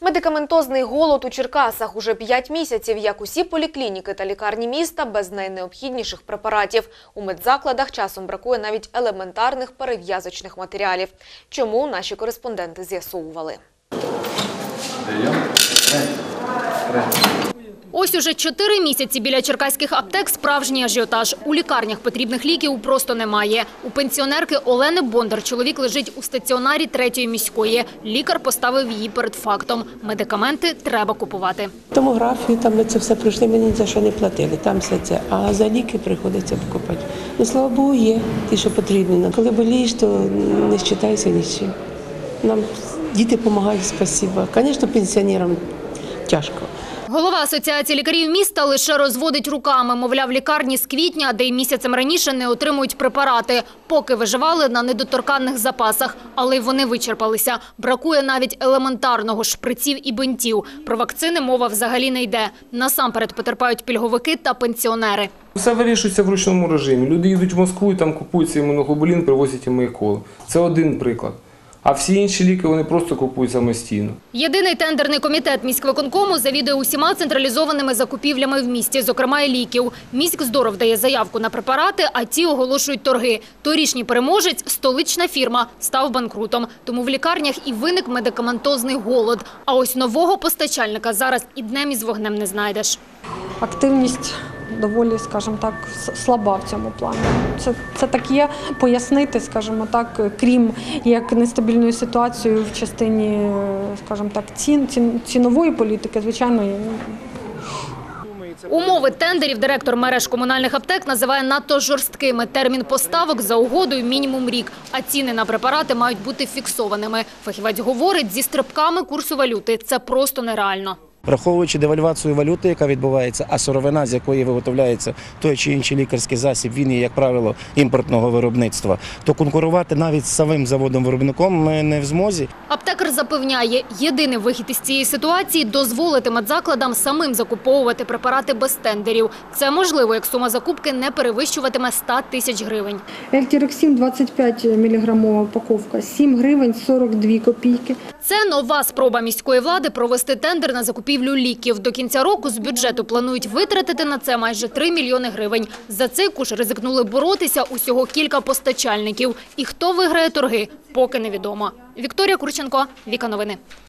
Медикаментозний голод у Черкасах уже 5 місяців, як усі поліклініки та лікарні міста без найнеобхідніших препаратів. У медзакладах часом бракує навіть елементарних перев'язочних матеріалів. Чому наші кореспонденти з'ясовували? Ось уже чотири місяці біля черкаських аптек справжній ажіотаж. У лікарнях потрібних ліків просто немає. У пенсіонерки Олени Бондар чоловік лежить у стаціонарі третьої міської. Лікар поставив її перед фактом. Медикаменти треба купувати. Томографію, там ми це все пройшли, мені за що не платили, там все це. А за ліки приходиться покупати. Ну, слава Богу, є ті, що потрібно. Коли болієш, то не считайся нічим. Нам діти допомагають, спасибо. Звісно, пенсіонерам тяжко. Голова асоціації лікарів міста лише розводить руками. Мовляв, лікарні з квітня, де й місяцем раніше не отримують препарати, поки виживали на недоторканних запасах. Але й вони вичерпалися. Бракує навіть елементарного шприців і бинтів. Про вакцини мова взагалі не йде. Насамперед потерпають пільговики та пенсіонери. Все вирішується в ручному режимі. Люди їдуть в Москву і там купують цей моноглобулін, привозять їм коли. Це один приклад. А всі інші ліки вони просто купують самостійно. Єдиний тендерний комітет міськвиконкому завідує усіма централізованими закупівлями в місті, зокрема і ліків. Міськздоров дає заявку на препарати, а ті оголошують торги. Торішній переможець – столична фірма, став банкрутом. Тому в лікарнях і виник медикаментозний голод. А ось нового постачальника зараз і днем із вогнем не знайдеш. активність доволі, скажімо так, слаба в цьому плані. Це, це так є пояснити, скажімо так, крім як нестабільної ситуації в частині, скажімо так, цін, цін цінової політики, звичайно, Умови тендерів директор мереж комунальних аптек називає надто жорсткими. Термін поставок за угодою мінімум рік, а ціни на препарати мають бути фіксованими. Фахівець говорить, зі стрибками курсу валюти це просто нереально. Враховуючи девальвацію валюти, яка відбувається, а сировина, з якої виготовляється той чи інший лікарський засіб, він є, як правило, імпортного виробництва, то конкурувати навіть з самим заводом-виробником ми не в змозі. Аптекар запевняє, єдиний вихід із цієї ситуації – дозволити медзакладам самим закуповувати препарати без тендерів. Це можливо, як сума закупки не перевищуватиме 100 тисяч гривень. Ельтіроксин 25 мг упаковка, 7 гривень 42 копійки. Це нова спроба міської влади провести тендер на закупівлю ліків. До кінця року з бюджету планують витратити на це майже 3 мільйони гривень. За цей куш ризикнули боротися усього кілька постачальників. І хто виграє торги, поки невідомо. Вікторія Курченко, Віка Новини.